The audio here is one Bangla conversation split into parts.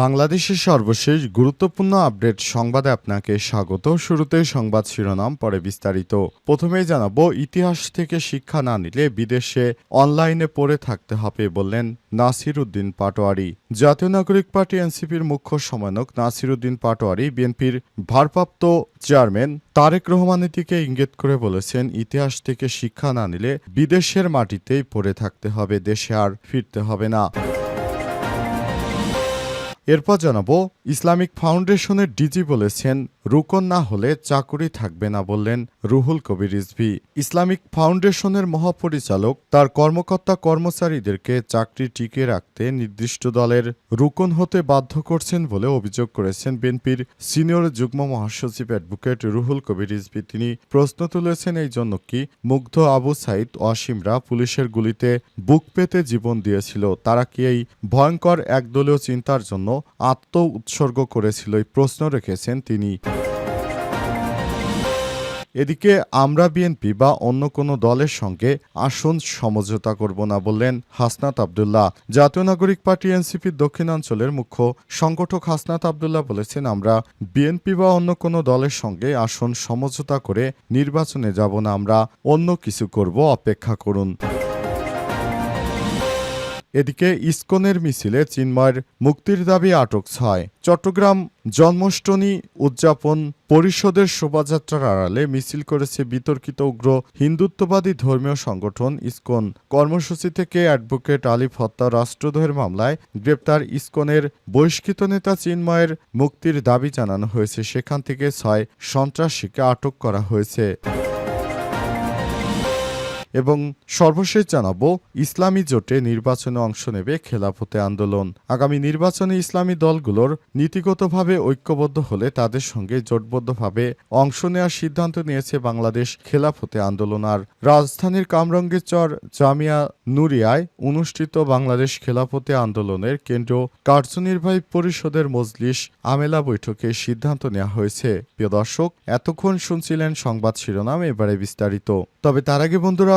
বাংলাদেশের সর্বশেষ গুরুত্বপূর্ণ আপডেট সংবাদে আপনাকে স্বাগত। শুরুতেই সংবাদ শিরোনাম, পরে বিস্তারিত। প্রথমেই জানাব, ইতিহাস থেকে শিক্ষা না নিলে বিদেশে অনলাইনে পড়ে থাকতে হবে বললেন নাসির উদ্দিন পাটোয়ারি। জাতীয় নাগরিক পার্টি এনসিপির মুখ্য সমন্বয়ক নাসির উদ্দিন পাটোয়ারি বিএনপির ভারপ্রাপ্ত চেয়ারম্যান তারেক রহমানের দিকে ইঙ্গিত করে বলেছেন, ইতিহাস থেকে শিক্ষা না নিলে বিদেশের মাটিতেই পড়ে থাকতে হবে, দেশে আর ফিরতে হবে না। এরপর জানাব, ইসলামিক ফাউন্ডেশনের ডিজি বলেছেন, রুকন না হলে চাকুরি থাকবে না বললেন রুহুল কবির রিজভি। ইসলামিক ফাউন্ডেশনের মহাপরিচালক তার কর্মকর্তা কর্মচারীদেরকে চাকরি টিকে রাখতে নির্দিষ্ট দলের রুকন হতে বাধ্য করছেন বলে অভিযোগ করেছেন বিএনপির সিনিয়র যুগ্ম মহাসচিব অ্যাডভোকেট রুহুল কবির রিজভি। তিনি প্রশ্ন তুলেছেন, এই জন্য কি মুগ্ধ আবু সাইদ অসীমরা পুলিশের গুলিতে বুক পেতে জীবন দিয়েছিল? তারা কি এই ভয়ঙ্কর একদলীয় চিন্তার জন্য আত্ম উৎসর্গ করেছিল এই প্রশ্ন রেখেছেন তিনি। এদিকে আমরা বিএনপি বা অন্য কোনো দলের সঙ্গে আসন সমঝোতা করব না বললেন হাসনাত আবদুল্লাহ। জাতীয় নাগরিক পার্টি এনসিপির দক্ষিণাঞ্চলের মুখ্য সংগঠক হাসনাত আবদুল্লাহ বলেছেন, আমরা বিএনপি বা অন্য কোনো দলের সঙ্গে আসন সমঝোতা করে নির্বাচনে যাব না, আমরা অন্য কিছু করব, অপেক্ষা করুন। এদিকে ইসকনের মিছিলে চিন্ময়ের মুক্তির দাবি আটক ছয়। চট্টগ্রাম জন্মাষ্টমী উদযাপন পরিষদের শোভাযাত্রার আড়ালে মিছিল করেছে বিতর্কিত উগ্র হিন্দুত্ববাদী ধর্মীয় সংগঠন ইসকন। কর্মসূচি থেকে অ্যাডভোকেট আলিফ হত্যা রাষ্ট্রদ্রোহের মামলায় গ্রেপ্তার ইস্কনের বহিষ্কৃত নেতা চিন্ময়ের মুক্তির দাবি জানানো হয়েছে। সেখান থেকে ছয় সন্ত্রাসীকে আটক করা হয়েছে। এবং সর্বশেষ জানাব, ইসলামী জোটে নির্বাচনে অংশ নেবে খেলাফতে আন্দোলন। আগামী নির্বাচনে ইসলামী দলগুলোর নীতিগতভাবে ঐক্যবদ্ধ হলে তাদের সঙ্গে জোটবদ্ধভাবে অংশ নেওয়ার সিদ্ধান্ত নিয়েছে বাংলাদেশ খেলাফতে আন্দোলন। আর রাজধানীর কামরঙ্গের জামিয়া নুরিয়ায় অনুষ্ঠিত বাংলাদেশ খেলাফতে আন্দোলনের কেন্দ্র কার্যনির্বাহী পরিষদের মজলিস আমেলা বৈঠকে সিদ্ধান্ত নেওয়া হয়েছে। প্রিয় দর্শক, এতক্ষণ শুনছিলেন সংবাদ শিরোনাম, এবারে বিস্তারিত। তবে তার আগে বন্ধুরা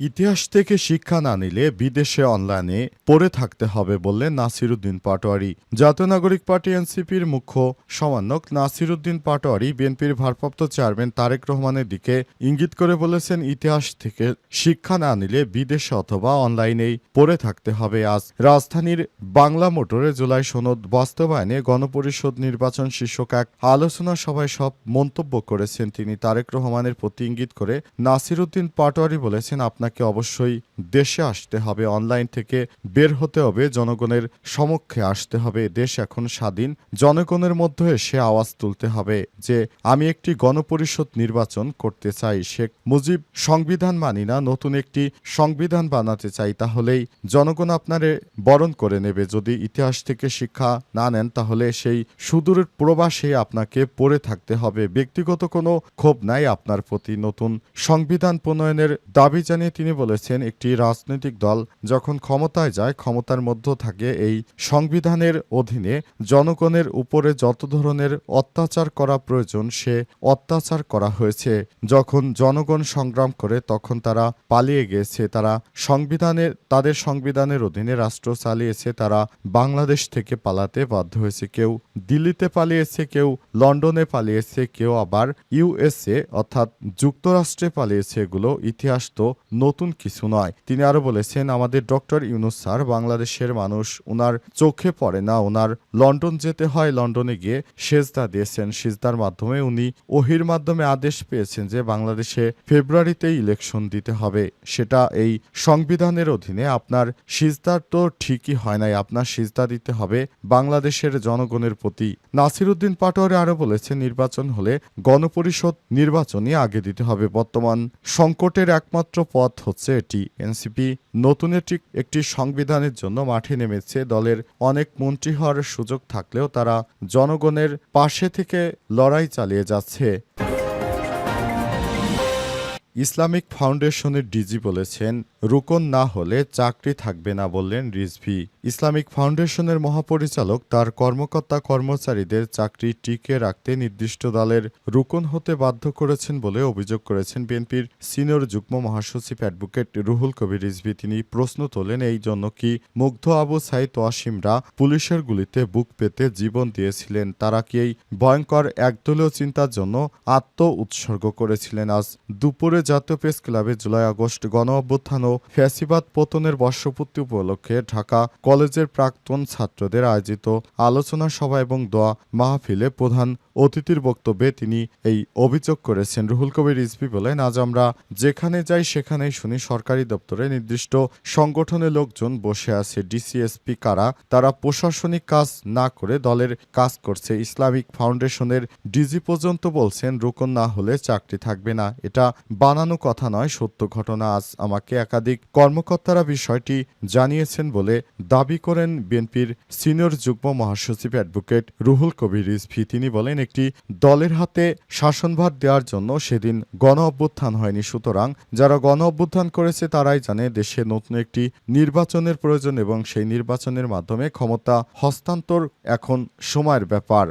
ইতিহাস থেকে শিক্ষা না নিলে বিদেশে অনলাইনে পড়ে থাকতে হবে বললেন নাসিরুদ্দিন পাটোয়ারি। জাতীয় নাগরিক পার্টি এনসিপির মুখ্য সমন্বয়ক নাসিরুদ্দিন পাটোয়ারি বিএনপির ভারপ্রাপ্ত চেয়ারম্যান তারেক রহমানের দিকে ইঙ্গিত করে বলেছেন, ইতিহাস থেকে শিক্ষা না নিলে বিদেশে অথবা অনলাইনেই পড়ে থাকতে হবে। আজ রাজধানীর বাংলা মোটরে জুলাই সনদ বাস্তবায়নে গণপরিষদ নির্বাচন শীর্ষক এক আলোচনা সভায় সব মন্তব্য করেছেন তিনি। তারেক রহমানের প্রতি ইঙ্গিত করে নাসিরুদ্দিন পাটোয়ারি বলেছেন আপনাকে অবশ্যই দেশে আসতে হবে অনলাইন থেকে বের হতে হবে, জনগণের সমক্ষে আসতে হবে। দেশ এখন স্বাধীন, জনগণের মধ্যে এসে আওয়াজ তুলতে হবে যে, আমি একটি গণপরিষদ নির্বাচন করতে চাই, শেখ মুজিব সংবিধান মানি না, নতুন একটি সংবিধান বানাতে চাই, তাহলেই জনগণ আপনারে বরণ করে নেবে। যদি ইতিহাস থেকে শিক্ষা না নেন, তাহলে সেই সুদূর প্রবাসে আপনাকে পড়ে থাকতে হবে। ব্যক্তিগত কোনো ক্ষোভ নাই আপনার প্রতি। নতুন সংবিধান প্রণয়নের দাবি জানিয়ে তিনি বলেছেন, একটি রাজনৈতিক দল যখন ক্ষমতায় যায়, ক্ষমতার মধ্য থাকে এই সংবিধানের অধীনে জনগণের উপরে যত ধরনের অত্যাচার করা প্রয়োজন, সে অত্যাচার করা হয়েছে। যখন জনগণ সংগ্রাম করে, তখন তারা পালিয়ে গিয়েছে তারা সংবিধানের তাদের সংবিধানের অধীনে রাষ্ট্র চালিয়েছে, তারা বাংলাদেশ থেকে পালাতে বাধ্য হয়েছে। কেউ দিল্লিতে পালিয়েছে, কেউ লন্ডনে পালিয়েছে, কেউ আবার ইউএসএ, অর্থাৎ যুক্তরাষ্ট্রে পালিয়েছে। এগুলো ইতিহাস তো নতুন কিছু নয়। তিনি আরও বলেছেন, আমাদের ডক্টর ইউনুস স্যার বাংলাদেশের মানুষ ওনার চোখে পড়ে না ওনার লন্ডন যেতে হয়, লন্ডনে গিয়ে সেজদা দিয়েছেন। সিজদার মাধ্যমে উনি ওহির মাধ্যমে আদেশ পেয়েছেন যে বাংলাদেশে ফেব্রুয়ারিতে ইলেকশন দিতে হবে। সেটা এই সংবিধানের অধীনে আপনার সিজদার তো ঠিকই হয় নাই, আপনার সিজদা দিতে হবে বাংলাদেশের জনগণের প্রতি। নাসিরুদ্দিন পাটোয়ারি আরও বলেছেন, নির্বাচন হলে গণপরিষদ নির্বাচনই আগে দিতে হবে। বর্তমান সংকটের একমাত্র পথ হচ্ছে এটি। এনসিপি নতুন একটি একটি সংবিধানের জন্য মাঠে নেমেছে। দলের অনেক মন্ত্রী হওয়ার সুযোগ থাকলেও তারা জনগণের পাশে থেকে লড়াই চালিয়ে যাচ্ছে। ইসলামিক ফাউন্ডেশনের ডিজি বলেছেন, রুকন না হলে চাকরি থাকবে না বললেন রিজভি। ইসলামিক ফাউন্ডেশনের মহাপরিচালক তার কর্মকর্তা কর্মচারীদের চাকরি টিকে রাখতে নির্দিষ্ট দলের রুকন হতে বাধ্য করেছেন বলে অভিযোগ করেছেন বিএনপির সিনিয়র যুগ্ম মহাসচিব অ্যাডভোকেট রুহুল কবির রিজভি। তিনি প্রশ্ন তোলেন, এই জন্য কি মুগ্ধ আবু সাইদ ওয়াসিমরা পুলিশের গুলিতে বুক পেতে জীবন দিয়েছিলেন? তারা কি এই ভয়ঙ্কর একদলীয় চিন্তার জন্য আত্ম উৎসর্গ করেছিলেন? আজ দুপুরে জাতীয় প্রেস ক্লাবে জুলাই আগস্ট গণ অভ্যুত্থান ও ফ্যাসিবাদ পতনের বর্ষপূর্তি উপলক্ষে ঢাকা কলেজের প্রাক্তন ছাত্রদের আয়োজিত আলোচনা সভা এবং দোয়া মাহফিলে প্রধান অতিথির বক্তব্যে তিনি এই অভিযোগ করেছেন, রুহুল কবির রিজভি বলেন, আজ আমরা যেখানে যাই সেখানেই শুনি সরকারি দপ্তরে নির্দিষ্ট সংগঠনের লোকজন বসে আছে। ডিসিএসপি কারা? তারা প্রশাসনিক কাজ না করে দলের কাজ করছে। ইসলামিক ফাউন্ডেশনের ডিজি পর্যন্ত বলছেন, রোকন না হলে চাকরি থাকবে না। এটা বানানো কথা নয়, সত্য ঘটনা। আজ আমাকে একাধিক কর্মকর্তারা বিষয়টি জানিয়েছেন বলে দাবি করেন বিএনপির সিনিয়র যুগ্ম মহাসচিব অ্যাডভোকেট রুহুল কবির রিজভি তিনি বলেন একটি দলের হাতে শাসনভার দেওয়ার জন্য সেদিন গণ অভ্যুত্থান হয়নি। সুতরাং যারা গণ অভ্যুত্থান করেছে তারাই জানে দেশে নতুন একটি নির্বাচনের প্রয়োজন এবং সেই নির্বাচনের মাধ্যমে ক্ষমতা হস্তান্তর এখন সময়ের ব্যাপার।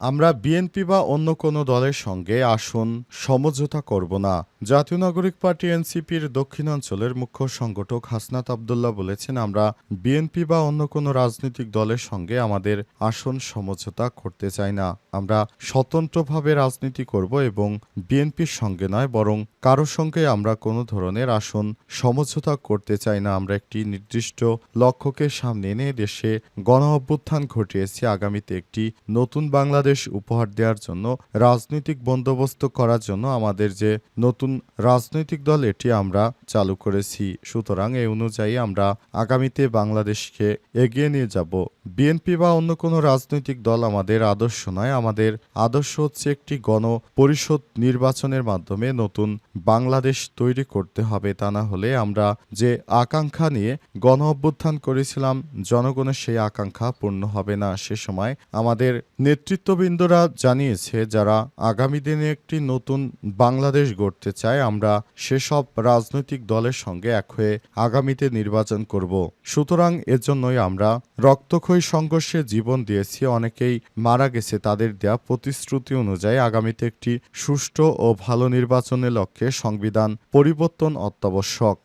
আমরা বিএনপি বা অন্য কোনো দলের সঙ্গে আসন, সমঝোতা করব না। জাতীয় নাগরিক পার্টি এনসিপির দক্ষিণাঞ্চলের মুখ্য সংগঠক হাসনাত আবদুল্লাহ বলেছেন, আমরা বিএনপি বা অন্য কোনো রাজনৈতিক দলের সঙ্গে আমাদের আসন সমঝোতা করতে চাই না। আমরা স্বতন্ত্রভাবে রাজনীতি করব এবং বিএনপির সঙ্গে নয়, বরং কারও সঙ্গে আমরা কোনো ধরনের আসন সমঝোতা করতে চাই না। আমরা একটি নির্দিষ্ট লক্ষ্যকে সামনে এনে দেশে গণ অভ্যুত্থান ঘটিয়েছি। আগামীতে একটি নতুন বাংলাদেশ উপহার দেওয়ার জন্য, রাজনৈতিক বন্দোবস্ত করার জন্য আমাদের যে নতুন রাজনৈতিক দল, এটি আমরা চালু করেছি। সুতরাং এই অনুযায়ী আমরা আগামীতে বাংলাদেশকে এগিয়ে নিয়ে যাব। বিএনপি বা অন্য কোনো রাজনৈতিক দল আমাদের আদর্শ নয়। আমাদের আদর্শ হচ্ছে একটি গণ পরিষদ নির্বাচনের মাধ্যমে নতুন বাংলাদেশ তৈরি করতে হবে। তা না হলে আমরা যে আকাঙ্ক্ষা নিয়ে গণ অভ্যুত্থান করেছিলাম, জনগণের সেই আকাঙ্ক্ষা পূর্ণ হবে না। সে সময় আমাদের নেতৃত্ববৃন্দরা জানিয়েছে, যারা আগামী দিনে একটি নতুন বাংলাদেশ গড়তে চায়, আমরা সেসব রাজনৈতিক দলের সঙ্গে এক হয়ে আগামীতে নির্বাচন করব। সুতরাং এজন্যই আমরা রক্তক্ষয়ী সংঘর্ষে জীবন দিয়েছি। অনেকেই মারা গেছে, তাদের দেয়া প্রতিশ্রুতি অনুযায়ী আগামীতে একটি সুষ্ঠু ও ভালো নির্বাচনের লক্ষ্যে সংবিধান পরিবর্তন অত্যাবশ্যক।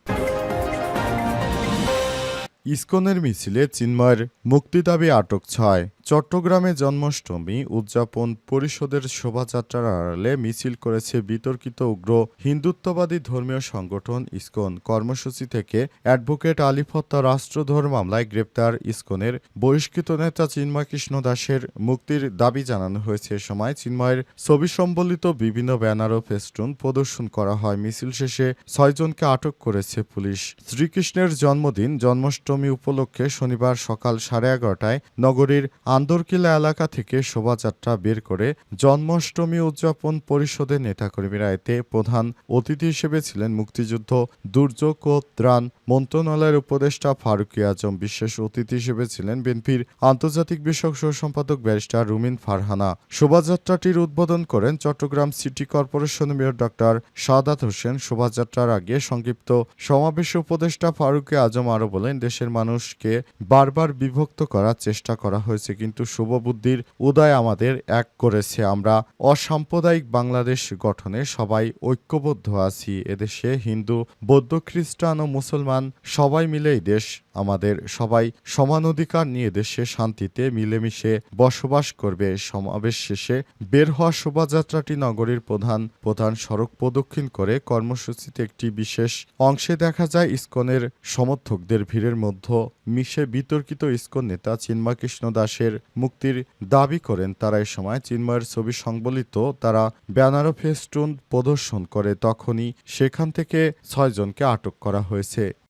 ইসকনের মিছিলে চিন্ময়ের মুক্তি দাবি আটক ছয়। চট্টগ্রামে জন্মাষ্টমী উদযাপন পরিষদের শোভাযাত্রার আড়ালে মিছিল করেছে বিতর্কিত উগ্র হিন্দুত্ববাদী ধর্মীয় সংগঠন ইসকন। কর্মসূচি থেকে অ্যাডভোকেট আলিফ হত্যা রাষ্ট্রধর মামলায় গ্রেপ্তার ইসকনের বহিষ্কৃত নেতা চিন্ময় কৃষ্ণ দাসের মুক্তির দাবি জানানো হয়েছে সময়। চিন্ময়ের ছবি সম্বলিত বিভিন্ন ব্যানার ও ফেস্টুন প্রদর্শন করা হয়। মিছিল শেষে ছয়জনকে আটক করেছে পুলিশ। শ্রীকৃষ্ণের জন্মদিন জন্মাষ্টমী উপলক্ষে শনিবার সকাল সাড়ে এগারোটায় নগরীর আন্দরকিলা এলাকা থেকে শোভাযাত্রা বের করে জন্মাষ্টমী উদযাপন পরিষদের নেতাকর্মীরা এতে প্রধান অতিথি হিসেবে ছিলেন মুক্তিযুদ্ধ, দুর্যোগ ও ত্রাণ মন্ত্রণালয়ের উপদেষ্টা ফারুকি আজম। বিশেষ অতিথি হিসেবে ছিলেন বিএনপির আন্তর্জাতিক বিষয়ক সহ সম্পাদক ব্যারিস্টার রুমিন ফারহানা। শোভাযাত্রাটির উদ্বোধন করেন Chattogram city corporation mayor doctor Sadat Hossain. শোভাযাত্রার আগে সংক্ষিপ্ত সমাবেশ উপদেষ্টা ফারুকি আজম আরও বলেন, দেশের মানুষকে বারবার বিভক্ত করার চেষ্টা করা হয়েছে কিন্তু শুভবুদ্ধির উদয় আমাদের এক করেছে। আমরা অসাম্প্রদায়িক বাংলাদেশ গঠনে সবাই ঐক্যবদ্ধ আছি। এদেশে হিন্দু, বৌদ্ধ, খ্রিস্টান ও মুসলমান সবাই মিলেই দেশ আমাদের সবাই সমান অধিকার নিয়ে দেশে শান্তিতে মিলেমিশে বসবাস করবে। সমাবেশ শেষে বের হওয়া শোভাযাত্রাটি নগরীর প্রধান প্রধান সড়ক প্রদক্ষিণ করে কর্মসূচিতে একটি বিশেষ অংশে দেখা যায়। ইসকনের সমর্থকদের ভিড়ের মধ্যে মিশে বিতর্কিত ইসকন নেতা চিন্ময় কৃষ্ণ দাসের মুক্তির দাবি করেন। তারা এ সময় চিন্ময়ের ছবি সংবলিত, তারা ব্যানার ফেস্টুন প্রদর্শন করে। তখনই সেখান থেকে ছয়জনকে আটক করা হয়েছে।